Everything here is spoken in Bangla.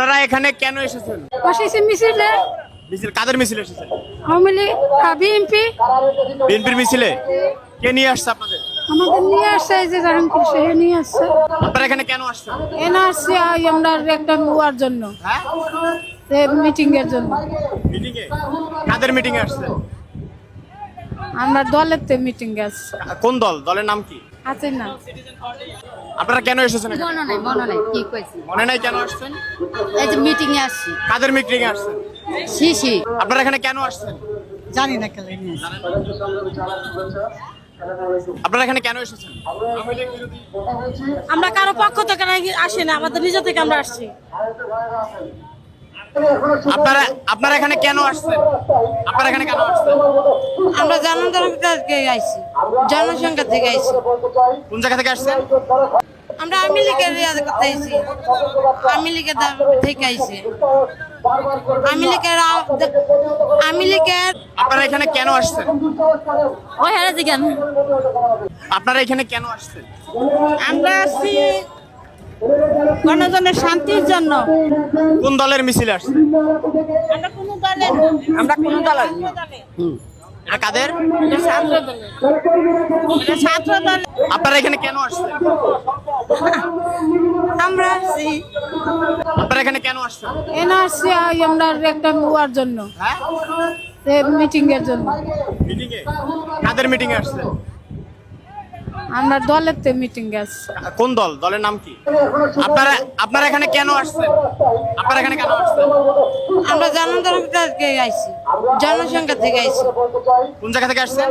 আপনারা এখানে কেন এসেছেন? বসেছে মিছিলে মিছিল কাদের মিছিলে এসেছেন? আওয়ামী লীগ বিএনপি। বিএনপির মিছিলে? কে নিয়ে আসছে আপনাদের? আমাদের নিয়ে আসছে এই যে জাহাঙ্গীর সে নিয়ে আসছে। আপনারা এখানে কেন আসছেন? এনআরসি আমরা একটা নেওয়ার জন্য। হ্যাঁ? মিটিং এর জন্য। মিটিং এ কাদের মিটিং এ আসছেন? আমরা দলের মিটিং আসছে। কোন দল? দলের নাম কি? আছে না। আপনারা কেন এসেছেন মনে নাই মনে নাই কি কইছি? মনে নাই কেন আসছেন? এই যে মিটিং এ আসছি। কাদের মিটিং এ আসছেন শিশি আপনারা এখানে কেন আসছেন? জানি না কেন আপনারা এখানে কেন এসেছেন? আমরা কারও পক্ষ থেকে নাকি আসি না আমাদের নিজে থেকে আমরা আসছি। আপনারা আপনারা এখানে কেন আসছেন? আপনারা এখানে কেন আসছেন? আমরা জনগণ থেকে আইছি। জনসংখ্যা থেকে আইছি। কোন জায়গা থেকে আসছেন? আমরা আওয়ামী লীগের করতে আইছি। আওয়ামী লীগের থেকে আইছি। আওয়ামী লীগের আ- আওয়ামী লীগের আপনারা এখানে কেন আসছেন? ওই হারে জিজ্ঞান আপনারা এখানে কেন আসছেন? আমরা আসছি গণজনের শান্তির জন্য। কোন দলের মিছিল আসছেন আমরা কোনো দলের আমরা কোনো দলের এটা কাদের? ছাত্র দলের। এটা ছাত্র দল আপনারা এখানে কেন আসছেন? আমরা আসছি। আপনারা এখানে কেন আসছেন? এনআরসি আমরা একটা নেওয়ার জন্য। হ্যাঁ? মিটিং এর জন্য। মিটিং এ কাদের মিটিং এ আসছেন? আমরা দলের তে মিটিং গেছে কোন দল? দলের নাম কি? আপনারা আপনারা এখানে কেন আসছেন? আপনারা এখানে কেন আসছেন? আমরা জনগণ থেকে আইছি। জনসংখ্যা থেকে আইছি। কোন জায়গা থেকে আসছেন?